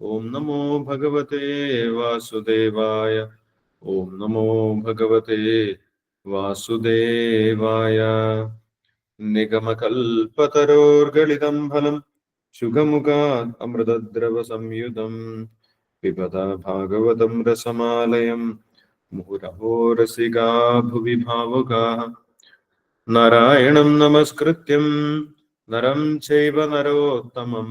ഓം നമോ ഭഗവതേ വാസുദേവായ. ഓം നമോ ഭഗവതേ വാസുദേവായ. നിഗമകൽപതരോർഗളിതം ഫലം ശുഖമുഖാത് അമൃതദ്രവ സംയുതം പിപത ഭാഗവതം രസമാലയം മുഹുരഹോ രസികാ ഭുവി ഭാവുകാ. നാരായണം നമസ്കൃത്യം നരം ചൈവ നരോത്തമം.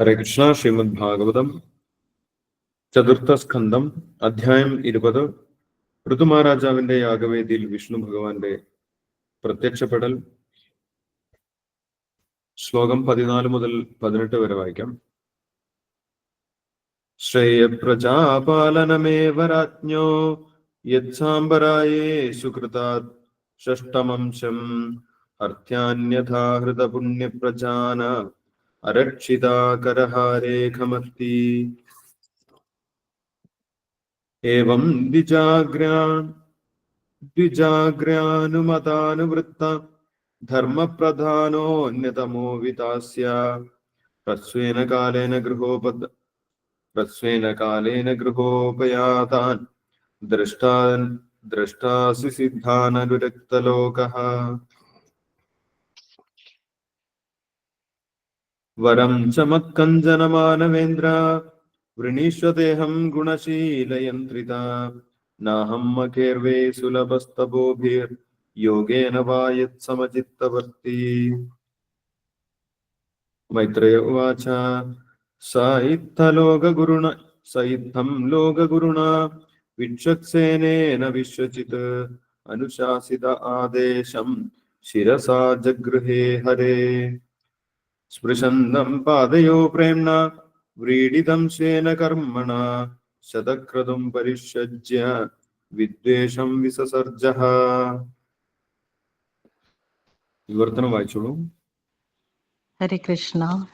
ഹരേ കൃഷ്ണ ശ്രീമദ് ഭാഗവതം. ചതുർത്ഥ സ്കന്ധം അധ്യായം ഇരുപത്. ഋതുമഹാരാജാവിന്റെ യാഗവേദിയിൽ വിഷ്ണു ഭഗവാന്റെ പ്രത്യക്ഷപ്പെടൽ. ശ്ലോകം പതിനാല് മുതൽ പതിനെട്ട് വരെ വായിക്കാം. ശ്രേയപ്രജാപാലനമേവ രാജ്ഞോ യത്സാംബരായേ സുകൃതാത് ഷഷ്ടമംശം. അർത്യാന്യഥാ ഹൃതപുണ്യപ്രജാന अरक्षिताकरहारेखमस्ति एवं द्विजाग्र्यान् द्विजाग्र्यानुमतानुवृत्त धर्मप्रधानोऽन्यतमो वितास्य ह्रस्वेन कालेन गृहोपद ह्रस्वेन कालेन गृहोपयातान् द्रष्टान् द्रष्टासि सिद्धाननुरक्तलोकः വരം ചമക്കഞ്ചന മാനവേന്ദ്ര വൃണീശ്വദേഹം ഗുണശീലയന്ത്രിത നാഹം മകേർവേ സുലഭസ്തബോഭിർ യോഗേന വായത് സമചിത്തവർത്തി മൈത്രേയ ഉവാച സൈദ്ധലോകഗുരുണ സൈദ്ധം ലോകഗുരുണ വിക്ഷക്സേനേന വിശ്വചിത് അനുശാസിത ആദേശം ശിരസാ ജഗൃഹേ ഹരേ स्पृशन्दं पादयो प्रेम्णा व्रीडितं स्वेन कर्मणा शतक्रतुं परिषज्य విద్వేషం విససర్జ. వివర్తన వాచుడు హరే కృష్ణ.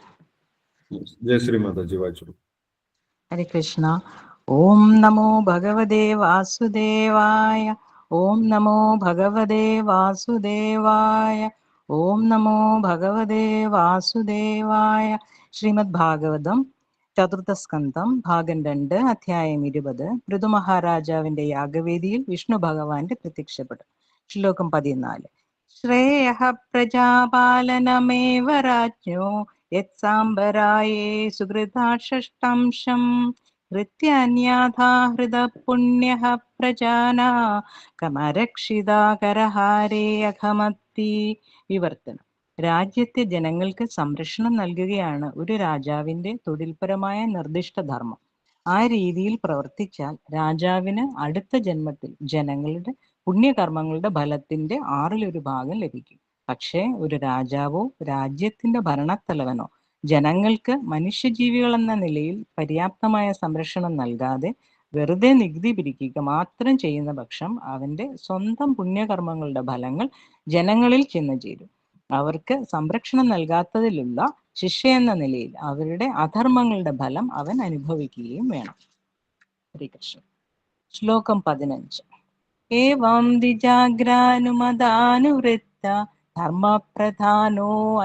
జయ శ్రీ మాతాజీ వాచుడు హరే కృష్ణ. ఓం నమో భగవదే వాసుదేవాయ. ఓం నమో భగవదే వాసుదేవాయ. ഓം നമോ ഭഗവതേ വാസുദേവായ ശ്രീമദ് ഭാഗവതം ചതുർത്ഥ സ്കന്ധം ഭാഗം രണ്ട് അധ്യായം ഇരുപത്. ഋതുമഹാരാജാവിന്റെ യാഗവേദിയിൽ വിഷ്ണു ഭഗവാന്റെ പ്രത്യക്ഷപ്പെടും. ശ്ലോകം പതിനാല്. ശ്രേയ പ്രജാപാലനമേവ രാജ്ഞോ? യത്സാംബരായേ സുഹൃതാഷഷ്ടംശം ഹൃത്യന്യാഥാ ഹൃദ പുണ്യ പ്രജാന കമരക്ഷിതാകരഹാരേ അഖമത്തി വിവർത്തനം. രാജ്യത്തെ ജനങ്ങൾക്ക് സംരക്ഷണം നൽകുകയാണ് ഒരു രാജാവിന്റെ തൊഴിൽപരമായ നിർദ്ദിഷ്ട ധർമ്മം. ആ രീതിയിൽ പ്രവർത്തിച്ചാൽ രാജാവിന് അടുത്ത ജന്മത്തിൽ ജനങ്ങളുടെ പുണ്യകർമ്മങ്ങളുടെ ഫലത്തിന്റെ ആറിലൊരു ഭാഗം ലഭിക്കും. പക്ഷേ ഒരു രാജാവോ രാജ്യത്തിന്റെ ഭരണത്തലവനോ ജനങ്ങൾക്ക് മനുഷ്യജീവികൾ എന്ന നിലയിൽ പര്യാപ്തമായ സംരക്ഷണം നൽകാതെ വെറുതെ നികുതി പിരിക്കുക മാത്രം ചെയ്യുന്ന പക്ഷം അവന്റെ സ്വന്തം പുണ്യകർമ്മങ്ങളുടെ ഫലങ്ങൾ ജനങ്ങളിൽ ചെന്നു ചേരും. അവർക്ക് സംരക്ഷണം നൽകാത്തതിലുള്ള ശിക്ഷ എന്ന നിലയിൽ അവരുടെ അധർമ്മങ്ങളുടെ ഫലം അവൻ അനുഭവിക്കുകയും വേണം. ശ്രീകൃഷ്ണൻ ശ്ലോകം പതിനഞ്ച്. ഏവം ദിജാഗ്രാനുമതാനുവൃത്ത ധർമ്മപ്രധാനോ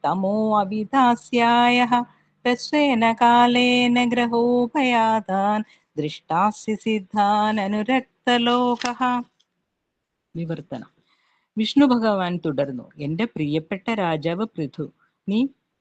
അന്യത്തമോ അവിധാസ്യായ ഹ്രസ്വേന കാലേന ഗ്രഹോപയാതാൻ ദൃഷ്ടാസ്യ സിദ്ധാൻ അനുരക്തലോക വിവർത്തനം വിഷ്ണു ഭഗവാൻ തുടർന്നു എന്റെ പ്രിയപ്പെട്ട രാജാവ് പൃഥു നീ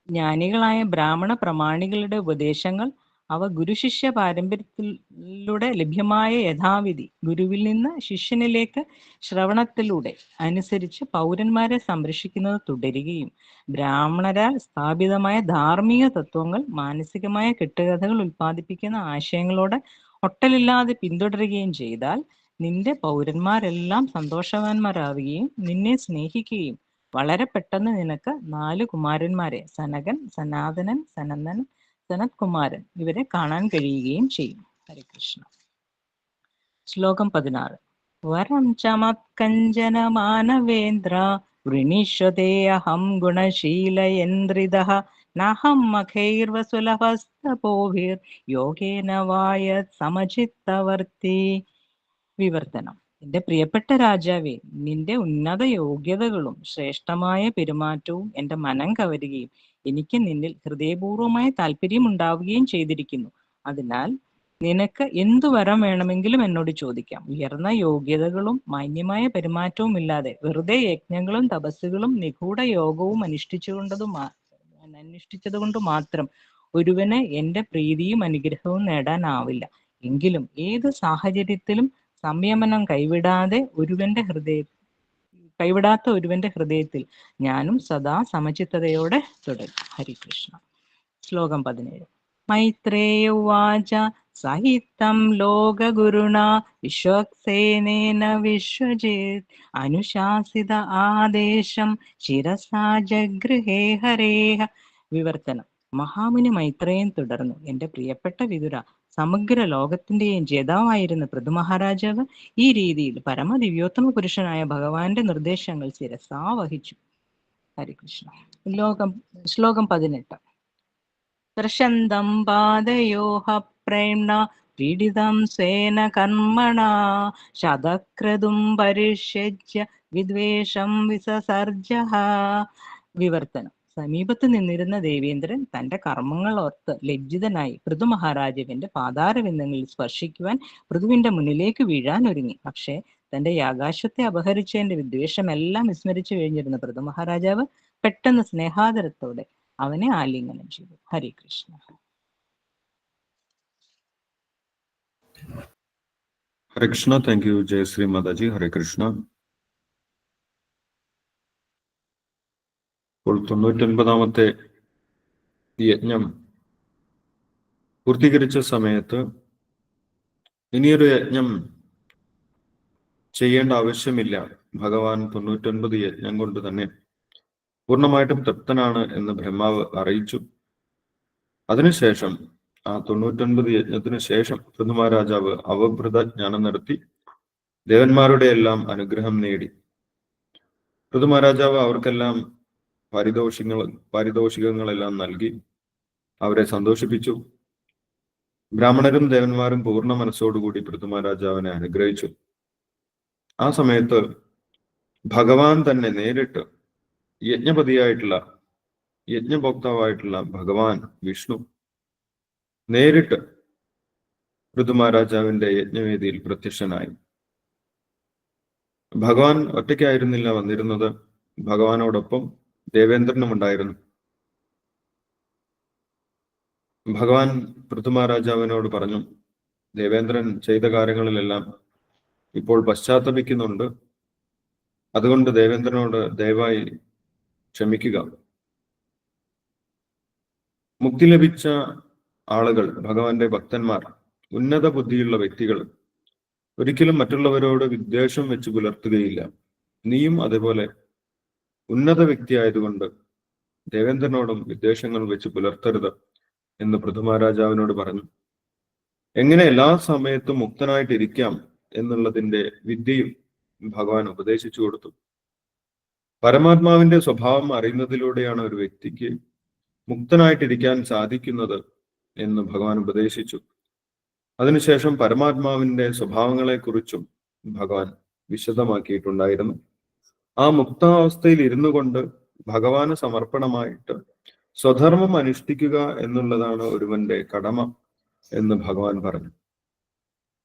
ജ്ഞാനികളായ ബ്രാഹ്മണ പ്രമാണികളുടെ ഉപദേശങ്ങൾ അവ ഗുരുശിഷ്യ പാരമ്പര്യത്തിലൂടെ ലഭ്യമായ യഥാവിധി. ഗുരുവിൽ നിന്ന് ശിഷ്യനിലേക്ക് ശ്രവണത്തിലൂടെ അനുസരിച്ച് പൗരന്മാരെ സംരക്ഷിക്കുന്നത് തുടരുകയും ബ്രാഹ്മണരാൽ സ്ഥാപിതമായ ധാർമ്മിക തത്വങ്ങൾ മാനസികമായ കെട്ടുകഥകൾ ഉൽപ്പാദിപ്പിക്കുന്ന ആശയങ്ങളോട് ഒട്ടലില്ലാതെ പിന്തുടരുകയും ചെയ്താൽ നിന്റെ പൗരന്മാരെല്ലാം സന്തോഷവാന്മാരാവുകയും നിന്നെ സ്നേഹിക്കുകയും വളരെ പെട്ടെന്ന് നിനക്ക് നാല് കുമാരന്മാരെ സനകൻ സനാതനൻ സനന്ദൻ സനത് കുമാരൻ ഇവരെ കാണാൻ കഴിയുകയും ചെയ്യും. ഹരികൃഷ്ണ. ശ്ലോകം പതിനാറ്. വരം ചമത്കഞ്ചന മാനവേന്ദ്ര വൃണീഷ്വതേ അഹം ഗുണശീലയന്ത്രിത നഹം മഖൈർവസുലഭസ്തപോഭിർ യോഗേന വായ സമചിത്തവർത്തി. വിവർത്തനം. എന്റെ പ്രിയപ്പെട്ട രാജാവേ നിന്റെ ഉന്നത യോഗ്യതകളും ശ്രേഷ്ഠമായ പെരുമാറ്റവും എന്റെ മനം കവരുകയും എനിക്ക് നിന്നിൽ ഹൃദയപൂർവമായ താല്പര്യം ഉണ്ടാവുകയും ചെയ്തിരിക്കുന്നു. അതിനാൽ നിനക്ക് എന്തു വരം വേണമെങ്കിലും എന്നോട് ചോദിക്കാം. ഉയർന്ന യോഗ്യതകളും മാന്യമായ പെരുമാറ്റവും ഇല്ലാതെ വെറുതെ യജ്ഞങ്ങളും തപസ്സുകളും നിഗൂഢ യോഗവും അനുഷ്ഠിച്ചുകൊണ്ടതും അനുഷ്ഠിച്ചത് കൊണ്ട് മാത്രം ഒരുവന് എന്റെ പ്രീതിയും അനുഗ്രഹവും നേടാനാവില്ല. എങ്കിലും ഏത് സാഹചര്യത്തിലും സംയമനം കൈവിടാതെ ഒരുവന്റെ ഹൃദയ കൈവിടാത്ത ഒരുവന്റെ ഹൃദയത്തിൽ ഞാനും സദാ സമചിത്തതയോടെ തുടരും. ഹരികൃഷ്ണ. ശ്ലോകം പതിനേഴ്. മൈത്രേയ ഉവാച സഹിതം ലോകഗുരുണ വിശ്വക്സേനേന വിശ്വജിത് അനുശാസിത ആദേശം ശിരസാ ജഗൃഹേ ഹരേഹ. വിവർത്തനം. മഹാമുനി മൈത്രേയൻ തുടർന്നു. എന്റെ പ്രിയപ്പെട്ട വിതുര സമഗ്ര ലോകത്തിന്റെയും ജേതാവായിരുന്ന പൃഥു മഹാരാജാവ് ഈ രീതിയിൽ പരമദിവ്യോത്തമ പുരുഷനായ ഭഗവാന്റെ നിർദ്ദേശങ്ങൾ ശിരസാ വഹിച്ചു ഹരികൃഷ്ണ. ലോകം ശ്ലോകം പതിനെട്ട്. ത്രശന്തം പാദയോഹ പ്രേംണ പീഡിതം സേന കർമ്മണ ശതക്രതും പരിഷ്യജ്യ വിദ്വേഷം വിസസർജ വിവർത്തനം. സമീപത്ത് നിന്നിരുന്ന ദേവേന്ദ്രൻ തന്റെ കർമ്മങ്ങൾ ഓർത്ത് ലജ്ജിതനായി പൃഥു മഹാരാജാവിന്റെ പാതാരവിന്ദങ്ങളിൽ സ്പർശിക്കുവാൻ പൃഥുവിന്റെ മുന്നിലേക്ക് വീഴാൻ ഒരുങ്ങി. പക്ഷേ തന്റെ ആകാശത്തെ അപഹരിച്ചതിന്റെ വിദ്വേഷമെല്ലാം വിസ്മരിച്ചു കഴിഞ്ഞിരുന്ന പൃഥു മഹാരാജാവ് പെട്ടെന്ന് സ്നേഹാദരത്തോടെ അവനെ ആലിംഗനം ചെയ്തു. Hare Krishna. Hare Krishna. Thank you Jayashree Mataji. ഹരേ കൃഷ്ണ. ഇപ്പോൾ തൊണ്ണൂറ്റൊൻപതാമത്തെ യജ്ഞം പൂർത്തീകരിച്ച സമയത്ത് ഇനിയൊരു യജ്ഞം ചെയ്യേണ്ട ആവശ്യമില്ല. ഭഗവാൻ തൊണ്ണൂറ്റൊൻപത് യജ്ഞം കൊണ്ട് തന്നെ പൂർണമായിട്ടും തൃപ്തനാണ് എന്ന് ബ്രഹ്മാവ് അറിയിച്ചു. അതിനുശേഷം ആ തൊണ്ണൂറ്റൊൻപത് യജ്ഞത്തിന് ശേഷം പൃഥുമഹാരാജാവ് അവഭൃത ജ്ഞാനം നടത്തി ദേവന്മാരുടെ എല്ലാം അനുഗ്രഹം നേടി. പൃഥുമഹാരാജാവ് അവർക്കെല്ലാം പാരിതോഷികങ്ങൾ പാരിതോഷികങ്ങളെല്ലാം നൽകി അവരെ സന്തോഷിപ്പിച്ചു. ബ്രാഹ്മണരും ദേവന്മാരും പൂർണ മനസ്സോടുകൂടി പൃഥുമഹാരാജാവിനെ അനുഗ്രഹിച്ചു. ആ സമയത്ത് ഭഗവാൻ തന്നെ നേരിട്ട് യജ്ഞപതിയായിട്ടുള്ള യജ്ഞഭോക്താവായിട്ടുള്ള ഭഗവാൻ വിഷ്ണു നേരിട്ട് ഋതുമാരാജാവിന്റെ യജ്ഞവേദിയിൽ പ്രത്യക്ഷനായി. ഭഗവാൻ ഒറ്റയ്ക്കായിരുന്നില്ല വന്നിരുന്നത്. ഭഗവാനോടൊപ്പം ദേവേന്ദ്രനും ഉണ്ടായിരുന്നു ഭഗവാൻ പൃഥുമഹാരാജാവിനോട് പറഞ്ഞു ദേവേന്ദ്രൻ ചെയ്ത കാര്യങ്ങളിലെല്ലാം ഇപ്പോൾ പശ്ചാത്തപിക്കുന്നുണ്ട്. അതുകൊണ്ട് ദേവേന്ദ്രനോട് ദയവായി ക്ഷമിക്കുക. മുക്തി ലഭിച്ച ആളുകൾ ഭഗവാന്റെ ഭക്തന്മാർ ഉന്നത ബുദ്ധിയുള്ള വ്യക്തികൾ ഒരിക്കലും മറ്റുള്ളവരോട് വിദ്വേഷം വെച്ച് പുലർത്തുകയില്ല. നീയും അതേപോലെ ഉന്നത വ്യക്തിയായതുകൊണ്ട് ദേവേന്ദ്രനോടും വിദ്വേഷങ്ങൾ വെച്ച് പുലർത്തരുത് എന്ന് പൃഥുമഹാരാജാവിനോട് പറഞ്ഞു. എങ്ങനെ എല്ലാ സമയത്തും മുക്തനായിട്ടിരിക്കാം എന്നുള്ളതിന്റെ വിദ്യയും ഭഗവാൻ ഉപദേശിച്ചു കൊടുത്തു. പരമാത്മാവിന്റെ സ്വഭാവം അറിയുന്നതിലൂടെയാണ് ഒരു വ്യക്തിക്ക് മുക്തനായിട്ടിരിക്കാൻ സാധിക്കുന്നത് എന്ന് ഭഗവാൻ ഉപദേശിച്ചു. അതിനുശേഷം പരമാത്മാവിന്റെ സ്വഭാവങ്ങളെക്കുറിച്ചും ഭഗവാൻ വിശദമാക്കിയിട്ടുണ്ടായിരുന്നു. ആ മുക്താവസ്ഥയിൽ ഇരുന്നു കൊണ്ട് ഭഗവാന് സമർപ്പണമായിട്ട് സ്വധർമ്മം അനുഷ്ഠിക്കുക എന്നുള്ളതാണ് ഒരുവന്റെ കടമ എന്ന് ഭഗവാൻ പറഞ്ഞു.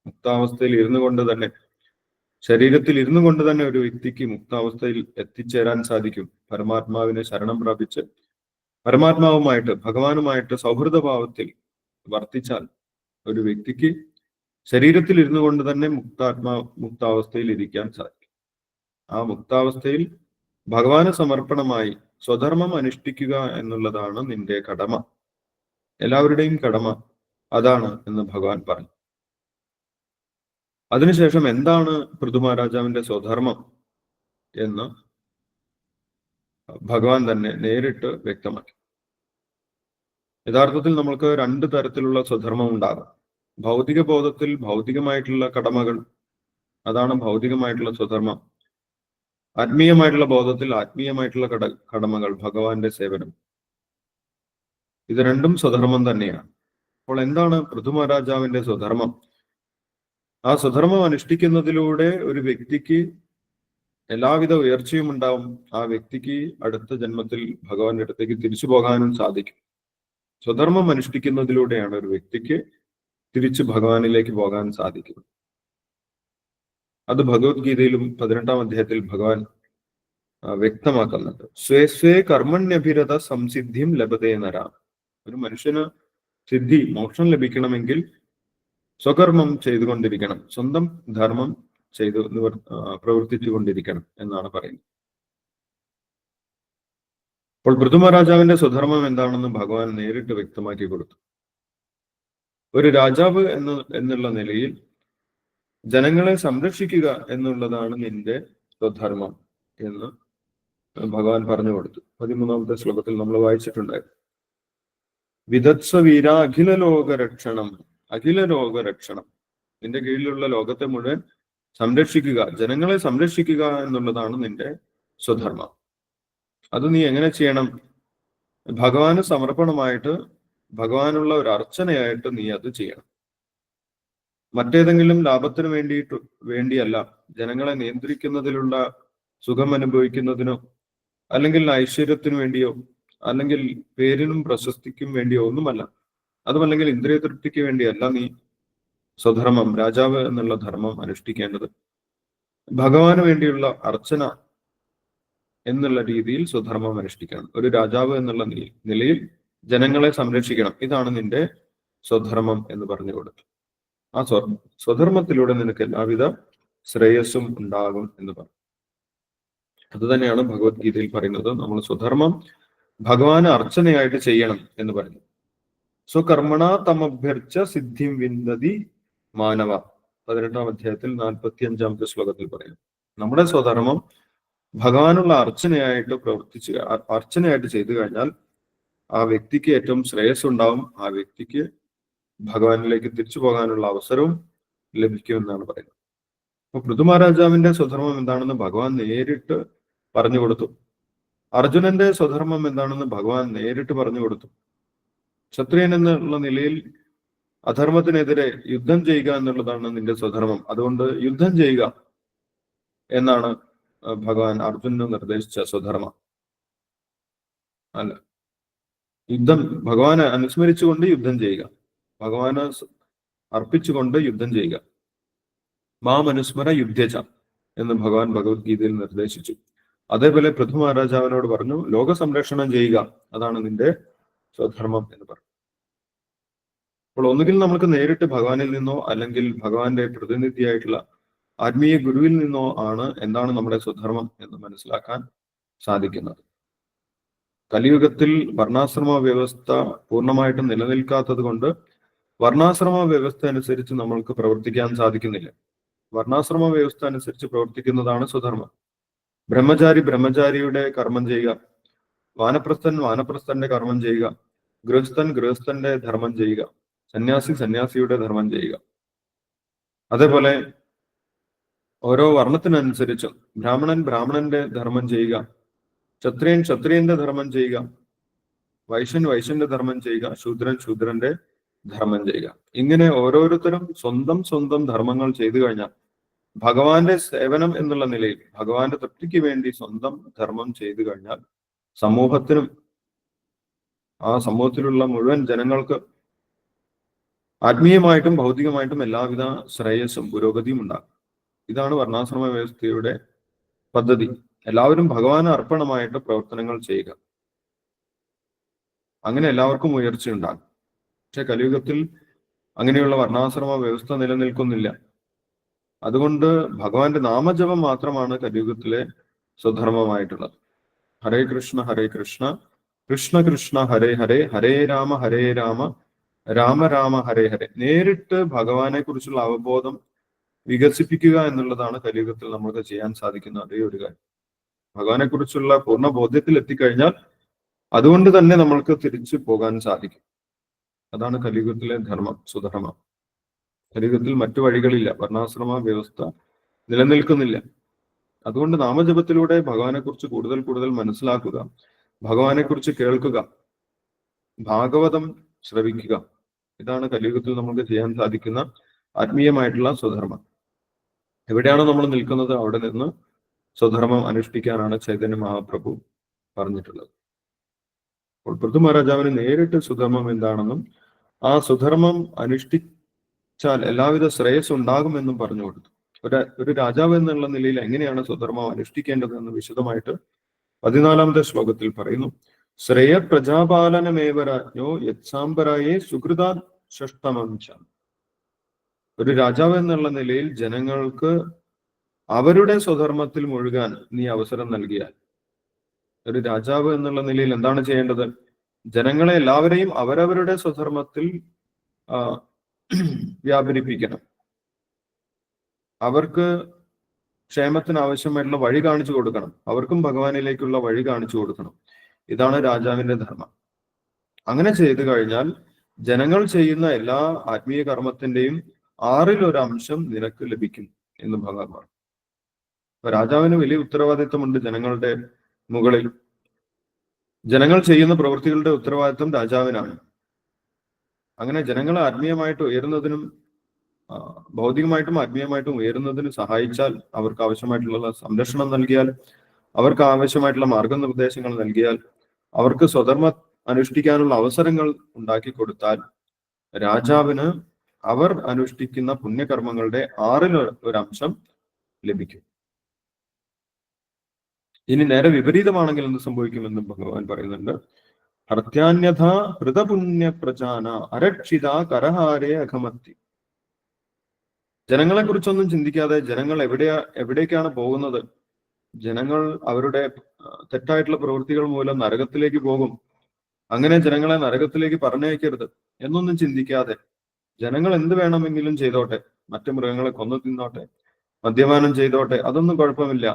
മുക്താവസ്ഥയിൽ ഇരുന്നു കൊണ്ട് തന്നെ ശരീരത്തിൽ ഇരുന്നു കൊണ്ട് തന്നെ ഒരു വ്യക്തിക്ക് മുക്താവസ്ഥയിൽ എത്തിച്ചേരാൻ സാധിക്കും. പരമാത്മാവിനെ ശരണം പ്രാപിച്ച് പരമാത്മാവുമായിട്ട് ഭഗവാനുമായിട്ട് സൗഹൃദഭാവത്തിൽ വർത്തിച്ചാൽ ഒരു വ്യക്തിക്ക് ശരീരത്തിൽ ഇരുന്നു കൊണ്ട് തന്നെ മുക്താത്മാ മുക്താവസ്ഥയിൽ ഇരിക്കാൻ സാധിക്കും. ആ മുക്താവസ്ഥയിൽ ഭഗവാന് സമർപ്പണമായി സ്വധർമ്മം അനുഷ്ഠിക്കുക എന്നുള്ളതാണ് നിന്റെ കടമ. എല്ലാവരുടെയും കടമ അതാണ് എന്ന് ഭഗവാൻ പറഞ്ഞു. അതിനുശേഷം എന്താണ് പൃഥുമഹാരാജാവിന്റെ സ്വധർമ്മം എന്ന് ഭഗവാൻ തന്നെ നേരിട്ട് വ്യക്തമാക്കി. യഥാർത്ഥത്തിൽ നമ്മൾക്ക് രണ്ട് തരത്തിലുള്ള സ്വധർമ്മം ഉണ്ടാകും. ഭൗതിക ബോധത്തിൽ ഭൗതികമായിട്ടുള്ള കടമകൾ അതാണ് ഭൗതികമായിട്ടുള്ള സ്വധർമ്മം. ആത്മീയമായിട്ടുള്ള ബോധത്തിൽ ആത്മീയമായിട്ടുള്ള കട കടമകൾ ഭഗവാന്റെ സേവനം. ഇത് രണ്ടും സ്വധർമ്മം തന്നെയാണ്. അപ്പോൾ എന്താണ് പൃഥുമഹാരാജാവിന്റെ സ്വധർമ്മം? ആ സ്വധർമ്മം അനുഷ്ഠിക്കുന്നതിലൂടെ ഒരു വ്യക്തിക്ക് എല്ലാവിധ ഉയർച്ചയും ഉണ്ടാവും. ആ വ്യക്തിക്ക് അടുത്ത ജന്മത്തിൽ ഭഗവാന്റെ അടുത്തേക്ക് തിരിച്ചു പോകാനും സാധിക്കും. സ്വധർമ്മം അനുഷ്ഠിക്കുന്നതിലൂടെയാണ് ഒരു വ്യക്തിക്ക് തിരിച്ച് ഭഗവാനിലേക്ക് പോകാൻ സാധിക്കുന്നത് അത് ഭഗവത്ഗീതയിലും പതിനെട്ടാം അധ്യായത്തിൽ ഭഗവാൻ വ്യക്തമാക്കുന്നുണ്ട്. സ്വേ സ്വേ കർമ്മണ്യഭിരത സംസിദ്ധിയും ലഭതേ നരാം. ഒരു മനുഷ്യന് സിദ്ധി മോക്ഷം ലഭിക്കണമെങ്കിൽ സ്വകർമ്മം ചെയ്തുകൊണ്ടിരിക്കണം. സ്വന്തം ധർമ്മം ചെയ്തു പ്രവർത്തിച്ചു കൊണ്ടിരിക്കണം എന്നാണ് പറയുന്നത്. അപ്പോൾ പൃഥുമഹാരാജാവിന്റെ സ്വധർമ്മം എന്താണെന്ന് ഭഗവാൻ നേരിട്ട് വ്യക്തമാക്കി കൊടുത്തു. ഒരു രാജാവ് എന്ന എന്നുള്ള നിലയിൽ ജനങ്ങളെ സംരക്ഷിക്കുക എന്നുള്ളതാണ് നിന്റെ സ്വധർമ്മം എന്ന് ഭഗവാൻ പറഞ്ഞു കൊടുത്തു. പതിമൂന്നാമത്തെ ശ്ലോകത്തിൽ നമ്മൾ വായിച്ചിട്ടുണ്ടായിരുന്നു. വിദത്സ വീര അഖില ലോകരക്ഷണം അഖില ലോകരക്ഷണം നിന്റെ കീഴിലുള്ള ലോകത്തെ മുഴുവൻ സംരക്ഷിക്കുക ജനങ്ങളെ സംരക്ഷിക്കുക എന്നുള്ളതാണ് നിന്റെ സ്വധർമ്മം. അത് നീ എങ്ങനെ ചെയ്യണം? ഭഗവാന് സമർപ്പണമായിട്ട് ഭഗവാനുള്ള ഒരു അർച്ചനയായിട്ട് നീ അത് ചെയ്യണം. മറ്റേതെങ്കിലും ലാഭത്തിന് വേണ്ടിയിട്ട് വേണ്ടിയല്ല ജനങ്ങളെ നിയന്ത്രിക്കുന്നതിലുള്ള സുഖം അനുഭവിക്കുന്നതിനോ അല്ലെങ്കിൽ ഐശ്വര്യത്തിനു വേണ്ടിയോ അല്ലെങ്കിൽ പേരിനും പ്രശസ്തിക്കും വേണ്ടിയോ ഒന്നുമല്ല. അതുമല്ലെങ്കിൽ ഇന്ദ്രിയ തൃപ്തിക്ക് വേണ്ടിയല്ല നീ സ്വധർമ്മം രാജാവ് എന്നുള്ള ധർമ്മം അനുഷ്ഠിക്കേണ്ടത്. ഭഗവാന് വേണ്ടിയുള്ള അർച്ചന എന്നുള്ള രീതിയിൽ സ്വധർമ്മം അനുഷ്ഠിക്കണം. ഒരു രാജാവ് എന്നുള്ള നിലയിൽ ജനങ്ങളെ സംരക്ഷിക്കണം. ഇതാണ് നിന്റെ സ്വധർമ്മം എന്ന് പറഞ്ഞു കൊടുത്തു ആ സ്വ സ്വധർമ്മത്തിലൂടെ നിനക്ക് എല്ലാവിധ ശ്രേയസ്സും ഉണ്ടാകും എന്ന് പറഞ്ഞു. അത് തന്നെയാണ് ഭഗവത്ഗീതയിൽ പറയുന്നത്. നമ്മൾ സ്വധർമ്മം ഭഗവാന് അർച്ചനയായിട്ട് ചെയ്യണം എന്ന് പറഞ്ഞു സ്വകർമ്മണ തമഭ്യർച്ച സിദ്ധിം വിന്ദതി മാനവ. പതിനെട്ടാം അധ്യായത്തിൽ നാൽപ്പത്തി അഞ്ചാമത്തെ ശ്ലോകത്തിൽ പറയുന്നു. നമ്മുടെ സ്വധർമ്മം ഭഗവാനുള്ള അർച്ചനയായിട്ട് പ്രവർത്തിച്ച് അർച്ചനയായിട്ട് ചെയ്തു കഴിഞ്ഞാൽ ആ വ്യക്തിക്ക് ഏറ്റവും ശ്രേയസ് ഉണ്ടാവും ആ വ്യക്തിക്ക് ഭഗവാനിലേക്ക് തിരിച്ചു പോകാനുള്ള അവസരവും ലഭിക്കുമെന്നാണ് പറയുന്നത്. അപ്പൊ പൃഥുമഹാരാജാവിന്റെ സ്വധർമ്മം എന്താണെന്ന് ഭഗവാൻ നേരിട്ട് പറഞ്ഞു കൊടുത്തു. അർജുനന്റെ സ്വധർമ്മം എന്താണെന്ന് ഭഗവാൻ നേരിട്ട് പറഞ്ഞു കൊടുത്തു. ക്ഷത്രിയൻ എന്നുള്ള നിലയിൽ അധർമ്മത്തിനെതിരെ യുദ്ധം ചെയ്യുക എന്നുള്ളതാണ് നിന്റെ സ്വധർമ്മം. അതുകൊണ്ട് യുദ്ധം ചെയ്യുക എന്നാണ് ഭഗവാൻ അർജുനന് നിർദ്ദേശിച്ച സ്വധർമ്മം. അല്ല യുദ്ധം ഭഗവാനെ അനുസ്മരിച്ചുകൊണ്ട് യുദ്ധം ചെയ്യുക. ഭഗവാന് അർപ്പിച്ചുകൊണ്ട് യുദ്ധം ചെയ്യുക. മാമനുസ്മര യുദ്ധച എന്ന് ഭഗവാൻ ഭഗവത്ഗീതയിൽ നിർദ്ദേശിച്ചു. അതേപോലെ പൃഥു മഹാരാജാവിനോട് പറഞ്ഞു ലോക സംരക്ഷണം ചെയ്യുക. അതാണ് നിന്റെ സ്വധർമ്മം എന്ന് പറഞ്ഞു. അപ്പോൾ ഒന്നുകിൽ നമുക്ക് നേരിട്ട് ഭഗവാനിൽ നിന്നോ അല്ലെങ്കിൽ ഭഗവാന്റെ പ്രതിനിധിയായിട്ടുള്ള ആത്മീയ ഗുരുവിൽ നിന്നോ ആണ് എന്താണ് നമ്മുടെ സ്വധർമ്മം എന്ന് മനസ്സിലാക്കാൻ സാധിക്കുന്നത്. കലിയുഗത്തിൽ വർണാശ്രമ വ്യവസ്ഥ പൂർണമായിട്ടും നിലനിൽക്കാത്തത് കൊണ്ട് വർണാശ്രമ വ്യവസ്ഥ അനുസരിച്ച് നമ്മൾക്ക് പ്രവർത്തിക്കാൻ സാധിക്കുന്നില്ല. വർണാശ്രമ വ്യവസ്ഥ അനുസരിച്ച് പ്രവർത്തിക്കുന്നതാണ് സ്വധർമ്മം. ബ്രഹ്മചാരി ബ്രഹ്മചാരിയുടെ കർമ്മം ചെയ്യുക. വാനപ്രസ്ഥൻ വാനപ്രസ്ഥന്റെ കർമ്മം ചെയ്യുക. ഗൃഹസ്ഥൻ ഗൃഹസ്ഥന്റെ ധർമ്മം ചെയ്യുക. സന്യാസി സന്യാസിയുടെ ധർമ്മം ചെയ്യുക. അതേപോലെ ഓരോ വർണത്തിനനുസരിച്ചും ബ്രാഹ്മണൻ ബ്രാഹ്മണന്റെ ധർമ്മം ചെയ്യുക. ക്ഷത്രിയൻ ക്ഷത്രിയന്റെ ധർമ്മം ചെയ്യുക. വൈശ്യൻ വൈശ്യന്റെ ധർമ്മം ചെയ്യുക. ശൂദ്രൻ ശൂദ്രന്റെ ധർമ്മം ചെയ്യുക. ഇങ്ങനെ ഓരോരുത്തരും സ്വന്തം സ്വന്തം ധർമ്മങ്ങൾ ചെയ്തു കഴിഞ്ഞാൽ ഭഗവാന്റെ സേവനം എന്നുള്ള നിലയിൽ ഭഗവാന്റെ തൃപ്തിക്ക് വേണ്ടി സ്വന്തം ധർമ്മം ചെയ്തു കഴിഞ്ഞാൽ സമൂഹത്തിനും ആ സമൂഹത്തിലുള്ള മുഴുവൻ ജനങ്ങൾക്ക് ആത്മീയമായിട്ടും ഭൗതികമായിട്ടും എല്ലാവിധ ശ്രേയസ്സും പുരോഗതിയും ഉണ്ടാകും. ഇതാണ് വർണാശ്രമ വ്യവസ്ഥയുടെ പദ്ധതി. എല്ലാവരും ഭഗവാന് അർപ്പണമായിട്ട് പ്രവർത്തനങ്ങൾ ചെയ്യുക. അങ്ങനെ എല്ലാവർക്കും ഉയർച്ച ഉണ്ടാകും. പക്ഷെ കലിയുഗത്തിൽ അങ്ങനെയുള്ള വർണാശ്രമ വ്യവസ്ഥ നിലനിൽക്കുന്നില്ല. അതുകൊണ്ട് ഭഗവാന്റെ നാമജപം മാത്രമാണ് കലിയുഗത്തിലെ സ്വധർമ്മമായിട്ടുള്ളത്. ഹരേ കൃഷ്ണ ഹരേ കൃഷ്ണ കൃഷ്ണ കൃഷ്ണ ഹരേ ഹരേ ഹരേ രാമ ഹരേ രാമ രാമ രാമ ഹരേ ഹരേ. നേരിട്ട് ഭഗവാനെ കുറിച്ചുള്ള അവബോധം വികസിപ്പിക്കുക എന്നുള്ളതാണ് കലിയുഗത്തിൽ നമ്മൾക്ക് ചെയ്യാൻ സാധിക്കുന്ന അതേ ഒരു കാര്യം. ഭഗവാനെ കുറിച്ചുള്ള പൂർണ ബോധ്യത്തിൽ എത്തിക്കഴിഞ്ഞാൽ അതുകൊണ്ട് തന്നെ നമ്മൾക്ക് തിരിച്ചു പോകാൻ സാധിക്കും. അതാണ് കലിയുഗത്തിലെ ധർമ്മം സുധർമ്മം. കലിയുഗത്തിൽ മറ്റു വഴികളില്ല. വർണാശ്രമ വ്യവസ്ഥ നിലനിൽക്കുന്നില്ല. അതുകൊണ്ട് നാമജപത്തിലൂടെ ഭഗവാനെ കുറിച്ച് കൂടുതൽ കൂടുതൽ മനസ്സിലാക്കുക ഭഗവാനെ കുറിച്ച് കേൾക്കുക ഭാഗവതം ശ്രവിക്കുക. ഇതാണ് കലിയുഗത്തിൽ നമുക്ക് ചെയ്യാൻ സാധിക്കുന്ന ആത്മീയമായിട്ടുള്ള സ്വധർമ്മം. എവിടെയാണ് നമ്മൾ നിൽക്കുന്നത്? അവിടെ നിന്ന് സ്വധർമ്മം അനുഷ്ഠിക്കാനാണ് ചൈതന്യ മഹാപ്രഭു പറഞ്ഞിട്ടുള്ളത്. അപ്പോൾ പൃഥു മഹാരാജാവിന് നേരിട്ട് സുധർമ്മം എന്താണെന്നും ആ സുധർമ്മം അനുഷ്ഠിച്ചാൽ എല്ലാവിധ ശ്രേയസ് ഉണ്ടാകുമെന്നും പറഞ്ഞു കൊടുത്തു. ഒരു ഒരു രാജാവ് എന്നുള്ള നിലയിൽ എങ്ങനെയാണ് സുധർമ്മം അനുഷ്ഠിക്കേണ്ടതെന്ന് വിശദമായിട്ട് പതിനാലാമത്തെ ശ്ലോകത്തിൽ പറയുന്നു. ശ്രേയ പ്രജാപാലനമേവ രാജ്ഞോ യത്സാംബരായെ സുഹൃതാ ഷഷ്ടമംശ ഒരു രാജാവ് എന്നുള്ള നിലയിൽ ജനങ്ങൾക്ക് അവരുടെ സ്വധർമ്മത്തിൽ മുഴുകാൻ നീ അവസരം നൽകിയാൽ ഒരു രാജാവ് എന്നുള്ള നിലയിൽ എന്താണ് ചെയ്യേണ്ടത്? ജനങ്ങളെ എല്ലാവരെയും അവരവരുടെ സ്വധർമ്മത്തിൽ വ്യാപരിപ്പിക്കണം. അവർക്ക് ക്ഷേമത്തിന് ആവശ്യമായിട്ടുള്ള വഴി കാണിച്ചു കൊടുക്കണം. അവർക്കും ഭഗവാനിലേക്കുള്ള വഴി കാണിച്ചു കൊടുക്കണം. ഇതാണ് രാജാവിന്റെ ധർമ്മം. അങ്ങനെ ചെയ്തു കഴിഞ്ഞാൽ ജനങ്ങൾ ചെയ്യുന്ന എല്ലാ ആത്മീയ കർമ്മത്തിന്റെയും ആറിൽ ഒരു അംശം നിനക്ക് ലഭിക്കും എന്ന് ഭഗവാൻ പറഞ്ഞു. രാജാവിന് വലിയ ഉത്തരവാദിത്വമുണ്ട് ജനങ്ങളുടെ മുകളിൽ. ജനങ്ങൾ ചെയ്യുന്ന പ്രവൃത്തികളുടെ ഉത്തരവാദിത്വം രാജാവിനാണ്. അങ്ങനെ ജനങ്ങൾ ആത്മീയമായിട്ട് ഉയരുന്നതിനും ഭൗതികമായിട്ടും ആത്മീയമായിട്ടും ഉയരുന്നതിന് സഹായിച്ചാൽ അവർക്ക് ആവശ്യമായിട്ടുള്ള സംരക്ഷണം നൽകിയാൽ അവർക്ക് ആവശ്യമായിട്ടുള്ള മാർഗനിർദ്ദേശങ്ങൾ നൽകിയാൽ അവർക്ക് സ്വധർമ്മ അനുഷ്ഠിക്കാനുള്ള അവസരങ്ങൾ ഉണ്ടാക്കി കൊടുത്താൽ രാജാവിന് അവർ അനുഷ്ഠിക്കുന്ന പുണ്യകർമ്മങ്ങളുടെ ആറിൽ ഒരംശം ഒരു അംശം ലഭിക്കും. ഇനി നേരെ വിപരീതമാണെങ്കിൽ എന്ത് സംഭവിക്കുമെന്നും ഭഗവാൻ പറയുന്നുണ്ട്. ഹർത്യാന്യഥ ഹൃതപുണ്യ പ്രചാന അരക്ഷിത കരഹാരേ അഘമത്തി ജനങ്ങളെ കുറിച്ചൊന്നും ചിന്തിക്കാതെ ജനങ്ങൾ എവിടെയാ എവിടേക്കാണ് പോകുന്നത്? ജനങ്ങൾ അവരുടെ തെറ്റായിട്ടുള്ള പ്രവൃത്തികൾ മൂലം നരകത്തിലേക്ക് പോകും. അങ്ങനെ ജനങ്ങളെ നരകത്തിലേക്ക് പറഞ്ഞയക്കരുത് എന്നൊന്നും ചിന്തിക്കാതെ ജനങ്ങൾ എന്ത് വേണമെങ്കിലും ചെയ്തോട്ടെ. മറ്റു മൃഗങ്ങളെ കൊന്നു തിന്നോട്ടെ മദ്യപാനം ചെയ്തോട്ടെ അതൊന്നും കുഴപ്പമില്ല.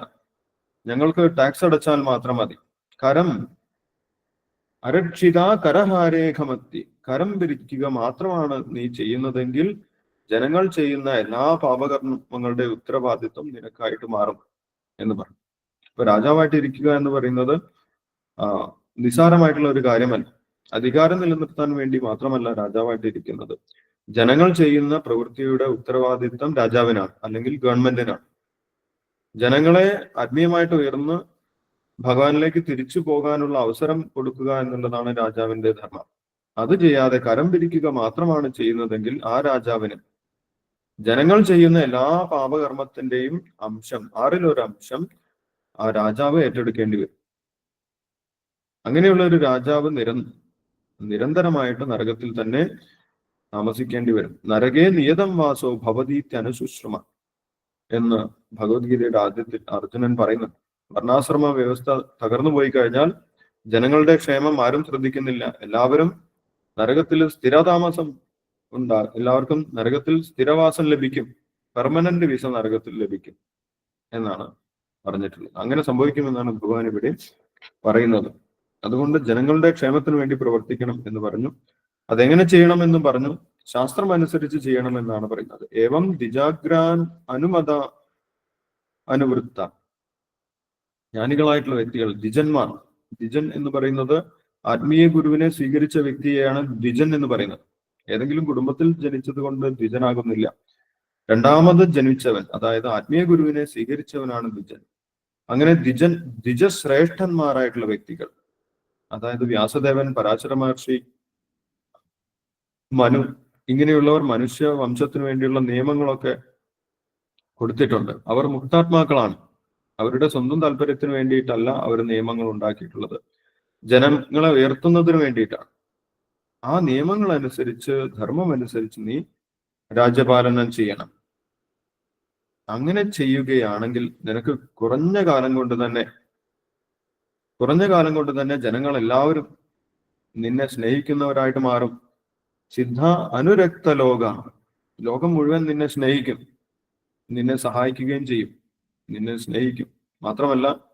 ഞങ്ങൾക്ക് ടാക്സ് അടച്ചാൽ മാത്രം മതി. കരം അരക്ഷിത കരഹാരേഖമത്തി. കരം പിരിക്കുക മാത്രമാണ് നീ ചെയ്യുന്നതെങ്കിൽ ജനങ്ങൾ ചെയ്യുന്ന എല്ലാ പാപകർമ്മങ്ങളുടെ ഉത്തരവാദിത്വം നിനക്കായിട്ട് മാറും എന്ന് പറഞ്ഞു. ഇപ്പൊ രാജാവായിട്ട് ഇരിക്കുക എന്ന് പറയുന്നത് നിസാരമായിട്ടുള്ള ഒരു കാര്യമല്ല. അധികാരം നിലനിർത്താൻ വേണ്ടി മാത്രമല്ല രാജാവായിട്ട് ഇരിക്കുന്നത് ജനങ്ങൾ ചെയ്യുന്ന പ്രവൃത്തിയുടെ ഉത്തരവാദിത്വം രാജാവിനാണ് അല്ലെങ്കിൽ ഗവൺമെന്റിനാണ്. ജനങ്ങളെ ആത്മീയമായിട്ട് ഉയർന്ന് ഭഗവാനിലേക്ക് തിരിച്ചു പോകാനുള്ള അവസരം കൊടുക്കുക എന്നുള്ളതാണ് രാജാവിന്റെ ധർമ്മം. അത് ചെയ്യാതെ കരം പിരിക്കുക മാത്രമാണ് ചെയ്യുന്നതെങ്കിൽ ആ രാജാവിന് ജനങ്ങൾ ചെയ്യുന്ന എല്ലാ പാപകർമ്മത്തിന്റെയും അംശം ആറിലൊരു അംശം ആ രാജാവ് ഏറ്റെടുക്കേണ്ടി വരും. അങ്ങനെയുള്ള ഒരു രാജാവ് നിര നിരന്തരമായിട്ട് നരകത്തിൽ തന്നെ താമസിക്കേണ്ടി വരും. നരകേ നിയതം വാസോ ഭവതീത്യനുശുശ്രമ. എന്ന് ഭഗവത്ഗീതയുടെ ആദ്യത്തിൽ അർജുനൻ പറയുന്നു വർണാശ്രമ വ്യവസ്ഥ തകർന്നു പോയി കഴിഞ്ഞാൽ ജനങ്ങളുടെ ക്ഷേമം ആരും ശ്രദ്ധിക്കുന്നില്ല. എല്ലാവരും നരകത്തിൽ സ്ഥിരതാമസം ഉണ്ടാ എല്ലാവർക്കും നരകത്തിൽ സ്ഥിരവാസം ലഭിക്കും. പെർമനന്റ് വിസ നരകത്തിൽ ലഭിക്കും എന്നാണ് പറഞ്ഞിട്ടുള്ളത്. അങ്ങനെ സംഭവിക്കുമെന്നാണ് ഭഗവാൻ ഇവിടെ പറയുന്നത്. അതുകൊണ്ട് ജനങ്ങളുടെ ക്ഷേമത്തിന് വേണ്ടി പ്രവർത്തിക്കണം എന്ന് പറഞ്ഞു. അതെങ്ങനെ ചെയ്യണം എന്ന് പറഞ്ഞു. ശാസ്ത്രം അനുസരിച്ച് ചെയ്യണമെന്നാണ് പറയുന്നത്. ഏവം ദിജാഗ്രാൻ അനുമത അനുവൃത്ത. ജ്ഞാനികളായിട്ടുള്ള വ്യക്തികൾ ദ്വിജന്മാർ. ദ്വിജൻ എന്ന് പറയുന്നത് ആത്മീയ ഗുരുവിനെ സ്വീകരിച്ച വ്യക്തിയെയാണ് ദ്വിജൻ എന്ന് പറയുന്നത്. ഏതെങ്കിലും കുടുംബത്തിൽ ജനിച്ചത് കൊണ്ട് ദ്വിജനാകുന്നില്ല. രണ്ടാമത് ജനിച്ചവൻ അതായത് ആത്മീയ ഗുരുവിനെ സ്വീകരിച്ചവനാണ് ദ്വിജൻ. അങ്ങനെ ദ്വിജൻ ദ്വിജശ്രേഷ്ഠന്മാരായിട്ടുള്ള വ്യക്തികൾ അതായത് വ്യാസദേവൻ പരാശര മഹർഷി മനു ഇങ്ങനെയുള്ളവർ മനുഷ്യ വംശത്തിനു വേണ്ടിയുള്ള നിയമങ്ങളൊക്കെ കൊടുത്തിട്ടുണ്ട്. അവർ മുക്താത്മാക്കളാണ്. അവരുടെ സ്വന്തം താല്പര്യത്തിന് വേണ്ടിയിട്ടല്ല അവർ നിയമങ്ങൾ ഉണ്ടാക്കിയിട്ടുള്ളത്. ജനങ്ങളെ ഉയർത്തുന്നതിന് വേണ്ടിയിട്ടാണ്. ആ നിയമങ്ങൾ അനുസരിച്ച് ധർമ്മം അനുസരിച്ച് നീ രാജ്യപാലനം ചെയ്യണം. അങ്ങനെ ചെയ്യുകയാണെങ്കിൽ നിനക്ക് കുറഞ്ഞ കാലം കൊണ്ട് തന്നെ കുറഞ്ഞ കാലം കൊണ്ട് തന്നെ ജനങ്ങൾ എല്ലാവരും നിന്നെ സ്നേഹിക്കുന്നവരായിട്ട് മാറും. സിദ്ധ അനുരക്ത ലോക ലോകം മുഴുവൻ നിന്നെ സ്നേഹിക്കും. നിന്നെ സഹായിക്കുകയും ചെയ്യും. നിന്നെ സ്നേഹിക്കും. മാത്രമല്ല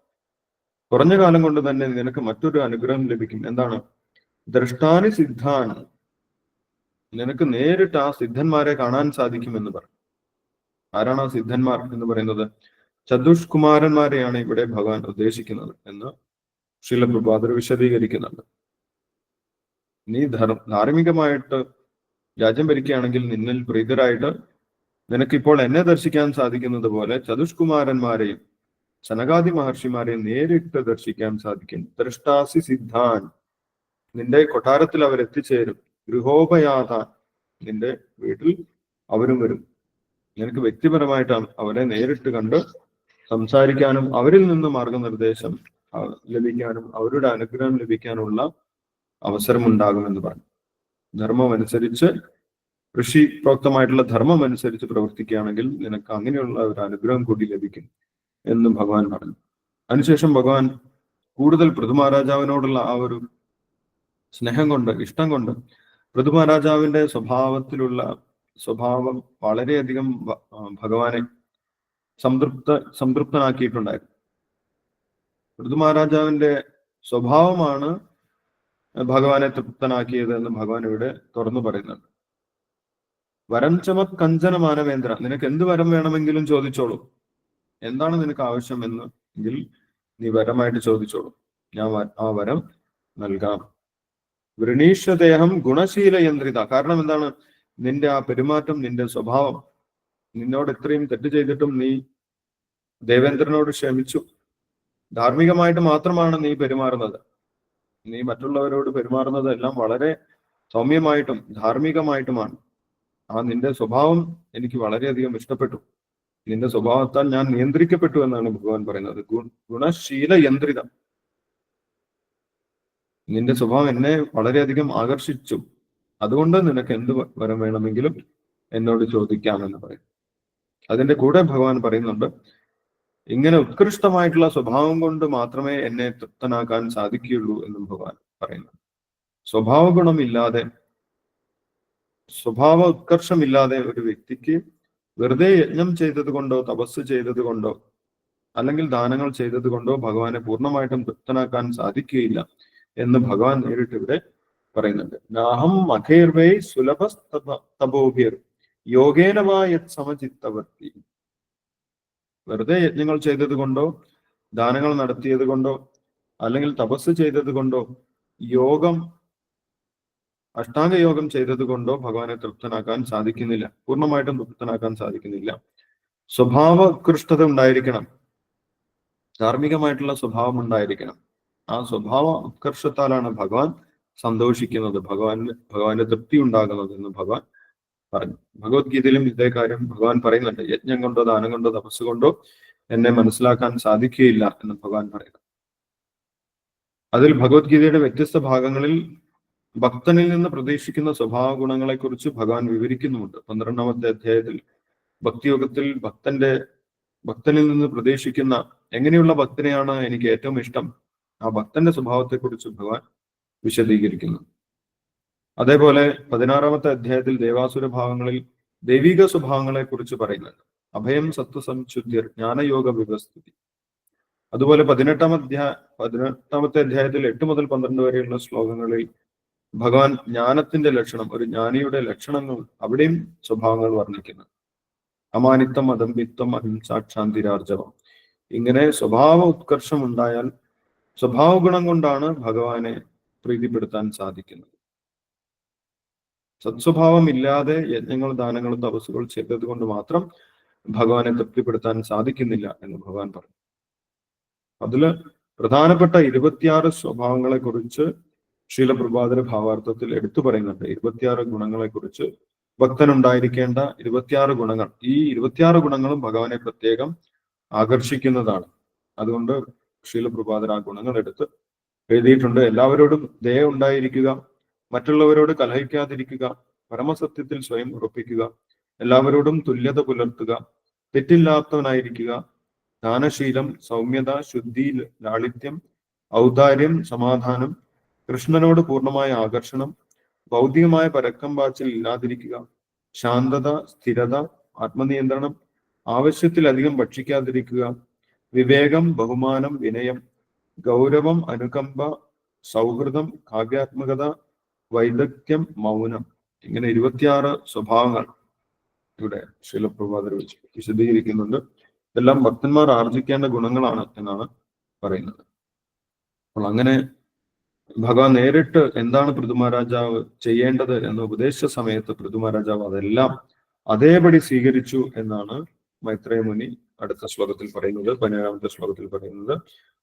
കുറഞ്ഞ കാലം കൊണ്ട് തന്നെ നിനക്ക് മറ്റൊരു അനുഗ്രഹം ലഭിക്കും. എന്താണ്? ദ്രഷ്ടാനി സിദ്ധാണ് നിനക്ക് നേരിട്ട് ആ സിദ്ധന്മാരെ കാണാൻ സാധിക്കും എന്ന് പറയും. ആരാണ് ആ സിദ്ധന്മാർ എന്ന് പറയുന്നത്? ചതുഷ്കുമാരന്മാരെയാണ് ഇവിടെ ഭഗവാൻ ഉദ്ദേശിക്കുന്നത് എന്ന് ശീലപ്രഭാതർ വിശദീകരിക്കുന്നുണ്ട്. നീ ധർ ധാർമ്മികമായിട്ട് രാജ്യം ഭരിക്കുകയാണെങ്കിൽ നിന്നിൽ പ്രീതരായിട്ട് നിനക്കിപ്പോൾ എന്നെ ദർശിക്കാൻ സാധിക്കുന്നത് പോലെ ചതുഷ്കുമാരന്മാരെയും സനകാദി മഹർഷിമാരെയും നേരിട്ട് ദർശിക്കാൻ സാധിക്കും ദൃഷ്ടാസി സിദ്ധാൻ നിന്റെ കൊട്ടാരത്തിൽ അവരെത്തിച്ചേരും ഗൃഹോപയാത നിന്റെ വീട്ടിൽ അവരും വരും. നിനക്ക് വ്യക്തിപരമായിട്ട് അവരെ നേരിട്ട് കണ്ട് സംസാരിക്കാനും അവരിൽ നിന്ന് മാർഗനിർദ്ദേശം ലഭിക്കാനും അവരുടെ അനുഗ്രഹം ലഭിക്കാനുള്ള അവസരം ഉണ്ടാകുമെന്ന് പറഞ്ഞു. ധർമ്മം അനുസരിച്ച് ഋഷി പ്രോക്തമായിട്ടുള്ള ധർമ്മം അനുസരിച്ച് പ്രവർത്തിക്കുകയാണെങ്കിൽ നിനക്ക് അങ്ങനെയുള്ള ഒരു അനുഗ്രഹം കൂടി ലഭിക്കും എന്ന് ഭഗവാൻ പറഞ്ഞു. അതിനുശേഷം ഭഗവാൻ കൂടുതൽ പൃഥുമഹാരാജാവിനോടുള്ള ആ ഒരു സ്നേഹം കൊണ്ട് ഇഷ്ടം കൊണ്ട് പൃഥുമഹാരാജാവിന്റെ സ്വഭാവത്തിലുള്ള സ്വഭാവം വളരെയധികം ഭഗവാനെ സംതൃപ്ത സംതൃപ്തനാക്കിയിട്ടുണ്ടായിരുന്നു. പൃഥുമഹാരാജാവിന്റെ സ്വഭാവമാണ് ഭഗവാനെ തൃപ്തനാക്കിയത് എന്ന് ഭഗവാൻ ഇവിടെ തുറന്നു പറയുന്നുണ്ട്. വരം ചമത് കഞ്ചന മാനവേന്ദ്ര നിനക്ക് എന്ത് വരം വേണമെങ്കിലും ചോദിച്ചോളൂ. എന്താണ് നിനക്ക് ആവശ്യം എന്ന് എങ്കിൽ നീ വരമായിട്ട് ചോദിച്ചോളൂ. ഞാൻ ആ വരം നൽകാം. വൃണീഷദേഹം ഗുണശീല യന്ത്രിത കാരണം എന്താണ്? നിന്റെ ആ പെരുമാറ്റം നിന്റെ സ്വഭാവം. നിന്നോട് ഇത്രയും തെറ്റ് ചെയ്തിട്ടും നീ ദേവേന്ദ്രനോട് ക്ഷമിച്ചു. ധാർമ്മികമായിട്ട് മാത്രമാണ് നീ പെരുമാറുന്നത്. നീ മറ്റുള്ളവരോട് പെരുമാറുന്നതെല്ലാം വളരെ സൗമ്യമായിട്ടും ധാർമ്മികമായിട്ടുമാണ്. ആ നിന്റെ സ്വഭാവം എനിക്ക് വളരെയധികം ഇഷ്ടപ്പെട്ടു. നിന്റെ സ്വഭാവത്താൽ ഞാൻ നിയന്ത്രിക്കപ്പെട്ടു എന്നാണ് ഭഗവാൻ പറയുന്നത്. ഗുണ- ഗുണശീല യന്ത്രിത. നിന്റെ സ്വഭാവം എന്നെ വളരെയധികം ആകർഷിച്ചു. അതുകൊണ്ട് നിനക്ക് എന്ത് വരം വേണമെങ്കിലും എന്നോട് ചോദിക്കാമെന്ന് പറയും. അതിന്റെ കൂടെ ഭഗവാൻ പറയുന്നുണ്ട് ഇങ്ങനെ ഉത്കൃഷ്ടമായിട്ടുള്ള സ്വഭാവം കൊണ്ട് മാത്രമേ എന്നെ തൃപ്തനാക്കാൻ സാധിക്കുകയുള്ളൂ എന്നും ഭഗവാൻ പറയുന്നു. സ്വഭാവ ഗുണമില്ലാതെ സ്വഭാവ ഉത്കർഷമില്ലാതെ ഒരു വ്യക്തിക്ക് വെറുതെ യജ്ഞം ചെയ്തത് കൊണ്ടോ തപസ് ചെയ്തത് കൊണ്ടോ അല്ലെങ്കിൽ ദാനങ്ങൾ ചെയ്തത് കൊണ്ടോ ഭഗവാനെ പൂർണമായിട്ടും തൃപ്തനാക്കാൻ സാധിക്കുകയില്ല എന്ന് ഭഗവാൻ നേരിട്ട് ഇവിടെ പറയുന്നുണ്ട്. നാഹം അഖേർവൈ സുലഭ തപോഭിർ യോഗേനവായ സമചിത്തവർത്തി വെറുതെ യജ്ഞങ്ങൾ ചെയ്തത് കൊണ്ടോ ദാനങ്ങൾ നടത്തിയത് കൊണ്ടോ അല്ലെങ്കിൽ തപസ് ചെയ്തത് കൊണ്ടോ യോഗം അഷ്ടാംഗ യോഗം ചെയ്തത് കൊണ്ടോ ഭഗവാനെ തൃപ്തനാക്കാൻ സാധിക്കുന്നില്ല. പൂർണമായിട്ടും തൃപ്തനാക്കാൻ സാധിക്കുന്നില്ല. സ്വഭാവകൃഷ്ടത ഉണ്ടായിരിക്കണം. ധാർമ്മികമായിട്ടുള്ള സ്വഭാവം ഉണ്ടായിരിക്കണം. ആ സ്വഭാവ ഉത്കർഷത്താലാണ് ഭഗവാൻ സന്തോഷിക്കുന്നത്. ഭഗവാന് ഭഗവാന്റെ തൃപ്തി ഉണ്ടാകുന്നത് എന്ന് ഭഗവാൻ പറഞ്ഞു. ഭഗവത്ഗീതയിലും ഇതേ കാര്യം ഭഗവാൻ പറയുന്നുണ്ട്. യജ്ഞം കൊണ്ടോ ദാനം കൊണ്ടോ തപസ് കൊണ്ടോ എന്നെ മനസ്സിലാക്കാൻ സാധിക്കുകയില്ല എന്ന് ഭഗവാൻ പറയുന്നു. അതിൽ ഭഗവത്ഗീതയുടെ വ്യത്യസ്ത ഭാഗങ്ങളിൽ ഭക്തനിൽ നിന്ന് പ്രതീക്ഷിക്കുന്ന സ്വഭാവ ഗുണങ്ങളെ കുറിച്ച് ഭഗവാൻ വിവരിക്കുന്നുമുണ്ട്. പന്ത്രണ്ടാമത്തെ അധ്യായത്തിൽ ഭക്തിയോഗത്തിൽ ഭക്തന്റെ ഭക്തനിൽ നിന്ന് പ്രതീക്ഷിക്കുന്ന എങ്ങനെയുള്ള ഭക്തനെയാണ് എനിക്ക് ഏറ്റവും ഇഷ്ടം? ആ ഭക്തന്റെ സ്വഭാവത്തെക്കുറിച്ച് ഭഗവാൻ വിശദീകരിക്കുന്നു. അതേപോലെ പതിനാറാമത്തെ അധ്യായത്തിൽ ദേവാസുര ഭാവങ്ങളിൽ ദൈവിക സ്വഭാവങ്ങളെ കുറിച്ച് പറയുന്നുണ്ട്. അഭയം സത്വസംശുദ്ധിർ ജ്ഞാനയോഗ വ്യവസ്ഥിതി. അതുപോലെ പതിനെട്ടാം അധ്യായ പതിനെട്ടാമത്തെ അധ്യായത്തിൽ എട്ട് മുതൽ പന്ത്രണ്ട് വരെയുള്ള ശ്ലോകങ്ങളിൽ ഭഗവാൻ ജ്ഞാനത്തിന്റെ ലക്ഷണം ഒരു ജ്ഞാനിയുടെ ലക്ഷണങ്ങൾ അവിടെയും സ്വഭാവങ്ങൾ വർണിക്കുന്നു. അമാനിത്വം അദംബിത്വം അഹിംസാക്ഷാന്തിരാർജവം. ഇങ്ങനെ സ്വഭാവ ഉത്കർഷം ഉണ്ടായാൽ സ്വഭാവ ഗുണം കൊണ്ടാണ് ഭഗവാനെ പ്രീതിപ്പെടുത്താൻ സാധിക്കുന്നത്. സത്സ്വഭാവം ഇല്ലാതെ യജ്ഞങ്ങൾ ദാനങ്ങൾ തപസ്സുകൾ ചെയ്തത് കൊണ്ട് മാത്രം ഭഗവാനെ തൃപ്തിപ്പെടുത്താൻ സാധിക്കുന്നില്ല എന്ന് ഭഗവാൻ പറഞ്ഞു. അതിൽ പ്രധാനപ്പെട്ട ഇരുപത്തിയാറ് സ്വഭാവങ്ങളെ കുറിച്ച് ശീലപ്രഭാതര ഭാവാർത്ഥത്തിൽ എടുത്തു പറയുന്നുണ്ട്. ഇരുപത്തിയാറ് ഗുണങ്ങളെ കുറിച്ച് ഭക്തനുണ്ടായിരിക്കേണ്ട ഇരുപത്തിയാറ് ഗുണങ്ങൾ. ഈ ഇരുപത്തിയാറ് ഗുണങ്ങളും ഭഗവാനെ പ്രത്യേകം ആകർഷിക്കുന്നതാണ്. അതുകൊണ്ട് ശീലപ്രഭാതർ ആ ഗുണങ്ങൾ എടുത്ത് എഴുതിയിട്ടുണ്ട്. എല്ലാവരോടും ദയ ഉണ്ടായിരിക്കുക. മറ്റുള്ളവരോട് കലഹിക്കാതിരിക്കുക പരമസത്യത്തിൽ സ്വയം ഉറപ്പിക്കുക എല്ലാവരോടും തുല്യത പുലർത്തുക തെറ്റില്ലാത്തവനായിരിക്കുക ദാനശീലം സൗമ്യത ശുദ്ധി ലാളിത്യം ഔദാര്യം സമാധാനം കൃഷ്ണനോട് പൂർണമായ ആകർഷണം ഭൗതികമായ പരക്കം പാച്ചിൽ ഇല്ലാതിരിക്കുക ശാന്തത സ്ഥിരത ആത്മനിയന്ത്രണം ആവശ്യത്തിലധികം ഭക്ഷിക്കാതിരിക്കുക വിവേകം ബഹുമാനം വിനയം ഗൗരവം അനുകമ്പ സൗഹൃദം കാവ്യാത്മകത വൈദഗ്ധ്യം മൗനം ഇങ്ങനെ ഇരുപത്തിയാറ് സ്വഭാവങ്ങൾ ഇവിടെ ശീലപ്രഭാതർ വെച്ച് വിശദീകരിക്കുന്നുണ്ട്. ഇതെല്ലാം ഭക്തന്മാർ ആർജിക്കേണ്ട ഗുണങ്ങളാണ് എന്നാണ് പറയുന്നത്. അപ്പോൾ അങ്ങനെ ഭഗവാൻ നേരിട്ട് എന്താണ് പൃഥുമഹാരാജാവ് ചെയ്യേണ്ടത് എന്ന് ഉപദേശ സമയത്ത് പൃഥുമഹാരാജാവ് അതെല്ലാം അതേപടി സ്വീകരിച്ചു എന്നാണ് മൈത്രേയ മുനി അടുത്ത ശ്ലോകത്തിൽ പറയുന്നത് പതിനേഴാമത്തെ ശ്ലോകത്തിൽ പറയുന്നത്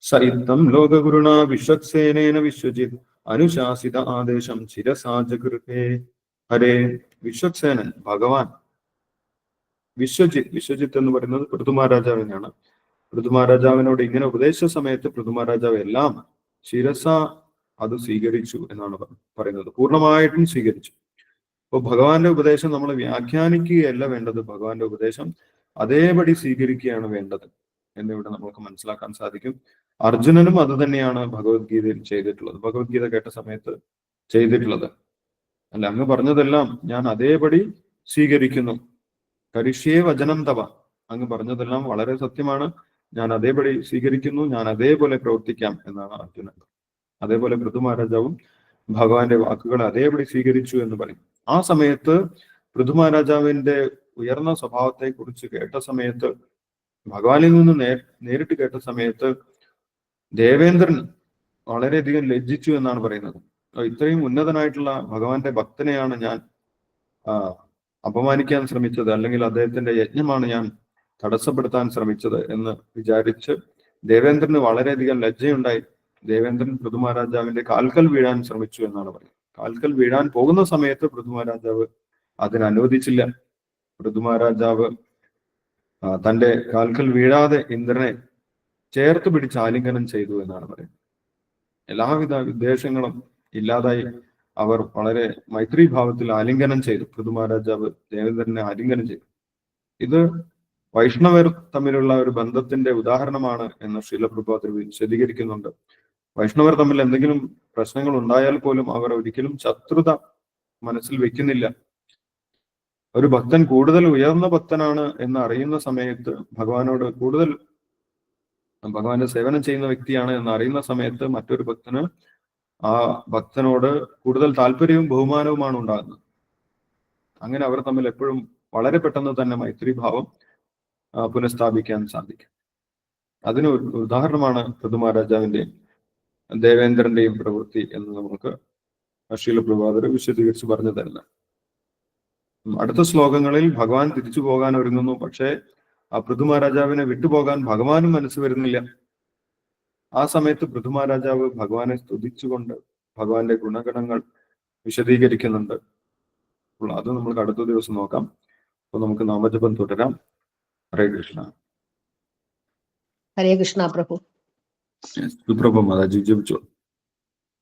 സൈത്തം ലോകഗുരുണ വിശ്വക്സേനേന വിശ്വജിത് അനുശാസിത ആദേശം ചിരസാചകൃതേ ഹരേ വിശ്വക്സേനൻ ഭഗവാൻ. വിശ്വജിത് വിശ്വജിത്ത് എന്ന് പറയുന്നത് പൃഥുമാരാജാവിനാണ് പൃഥുമഹാരാജാവിനോട് ഇങ്ങനെ ഉപദേശ സമയത്ത് പൃഥുമഹാരാജാവ് എല്ലാം ശിരസ അത് സ്വീകരിച്ചു എന്നാണ് പറയുന്നത്. പൂർണമായിട്ടും സ്വീകരിച്ചു. അപ്പോൾ ഭഗവാന്റെ ഉപദേശം നമ്മൾ വ്യാഖ്യാനിക്കുകയല്ല വേണ്ടത്. ഭഗവാന്റെ ഉപദേശം അതേപടി സ്വീകരിക്കുകയാണ് വേണ്ടത്. എന്നിവിടെ നമുക്ക് മനസ്സിലാക്കാൻ സാധിക്കും. അർജുനനും അത് തന്നെയാണ് ഭഗവത്ഗീതയിൽ ചെയ്തിട്ടുള്ളത്. ഭഗവത്ഗീത കേട്ട സമയത്ത് ചെയ്തിട്ടുള്ളത്. അല്ല അങ്ങ് പറഞ്ഞതെല്ലാം ഞാൻ അതേപടി സ്വീകരിക്കുന്നു. കരിഷ്യേ വചനം തവ. അങ്ങ് പറഞ്ഞതെല്ലാം വളരെ സത്യമാണ്. ഞാൻ അതേപടി സ്വീകരിക്കുന്നു. ഞാൻ അതേപോലെ പ്രവർത്തിക്കാം എന്നാണ് അർജുനൻ. അതേപോലെ പൃഥു മഹാരാജാവും ഭഗവാന്റെ വാക്കുകൾ അതേപടി സ്വീകരിച്ചു എന്ന് പറയും. ആ സമയത്ത് പൃഥു മഹാരാജാവിന്റെ ഉയർന്ന സ്വഭാവത്തെ കുറിച്ച് കേട്ട സമയത്ത് ഭഗവാനിൽ നിന്ന് നേ നേരിട്ട് കേട്ട സമയത്ത് ദേവേന്ദ്രൻ വളരെയധികം ലജ്ജിച്ചു എന്നാണ് പറയുന്നത്. ഇത്രയും ഉന്നതനായിട്ടുള്ള ഭഗവാന്റെ ഭക്തനെയാണ് ഞാൻ അപമാനിക്കാൻ ശ്രമിച്ചത് അല്ലെങ്കിൽ അദ്ദേഹത്തിന്റെ യജ്ഞമാണ് ഞാൻ തടസ്സപ്പെടുത്താൻ ശ്രമിച്ചത് എന്ന് വിചാരിച്ച് ദേവേന്ദ്രന് വളരെയധികം ലജ്ജയുണ്ടായി. ദേവേന്ദ്രൻ പൃഥുമഹാരാജാവിന്റെ കാൽക്കൽ വീഴാൻ ശ്രമിച്ചു എന്നാണ് പറയുന്നത്. കാൽക്കൽ വീഴാൻ പോകുന്ന സമയത്ത് പൃഥുമഹാരാജാവ് അതിന് അനുവദിച്ചില്ല. തന്റെ തന്റെ കാൽക്കൽ വീഴാതെ ഇന്ദ്രനെ ചേർത്ത് പിടിച്ച് ആലിംഗനം ചെയ്തു എന്നാണ് പറയുന്നത്. എല്ലാവിധ വിദ്വേഷങ്ങളും ഇല്ലാതായി അവർ വളരെ മൈത്രിഭാവത്തിൽ ആലിംഗനം ചെയ്തു. പൃഥുമഹാരാജാവ് ദേവേന്ദ്രനെ ആലിംഗനം ചെയ്തു. ഇത് വൈഷ്ണവർ തമ്മിലുള്ള ഒരു ബന്ധത്തിന്റെ ഉദാഹരണമാണ് എന്ന് ശീലപ്രഭാതർ വിശദീകരിക്കുന്നുണ്ട്. വൈഷ്ണവർ തമ്മിൽ എന്തെങ്കിലും പ്രശ്നങ്ങൾ ഉണ്ടായാൽ പോലും അവർ ഒരിക്കലും ശത്രുത മനസ്സിൽ വെക്കുന്നില്ല. ഒരു ഭക്തൻ കൂടുതൽ ഉയർന്ന ഭക്തനാണ് എന്ന് അറിയുന്ന സമയത്ത് ഭഗവാനോട് കൂടുതൽ ഭഗവാന്റെ സേവനം ചെയ്യുന്ന വ്യക്തിയാണ് എന്ന് അറിയുന്ന സമയത്ത് മറ്റൊരു ഭക്തന് ആ ഭക്തനോട് കൂടുതൽ താല്പര്യവും ബഹുമാനവുമാണ് ഉണ്ടാകുന്നത്. അങ്ങനെ അവർ തമ്മിൽ എപ്പോഴും വളരെ പെട്ടെന്ന് തന്നെ മൈത്രിഭാവം പുനഃസ്ഥാപിക്കാൻ സാധിക്കും. അതിന് ഒരു ഉദാഹരണമാണ് പൃഥുമഹാരാജാവിന്റെയും ദേവേന്ദ്രന്റെയും പ്രവൃത്തി എന്ന് നമുക്ക് അശ്ലീല പ്രഭാതർ വിശദീകരിച്ച് പറഞ്ഞു തരുന്നത്. അടുത്ത ശ്ലോകങ്ങളിൽ ഭഗവാൻ തിരിച്ചു പോകാൻ ഒരുങ്ങുന്നു. പക്ഷേ ആ പൃഥുമഹാരാജാവിനെ വിട്ടുപോകാൻ ഭഗവാനും മനസ്സ് വരുന്നില്ല. ആ സമയത്ത് പൃഥുമഹാരാജാവ് ഭഗവാനെ സ്തുതിച്ചുകൊണ്ട് ഭഗവാന്റെ ഗുണഗണങ്ങൾ വിശദീകരിക്കുന്നുണ്ട്. അപ്പോൾ അത് നമുക്ക് അടുത്ത ദിവസം നോക്കാം. അപ്പൊ നമുക്ക് നാമജപം തുടരാം. ഹരേ കൃഷ്ണ. ഹരേ കൃഷ്ണ പ്രഭു. സുപ്രഭം മാതാജി ജപിച്ചു.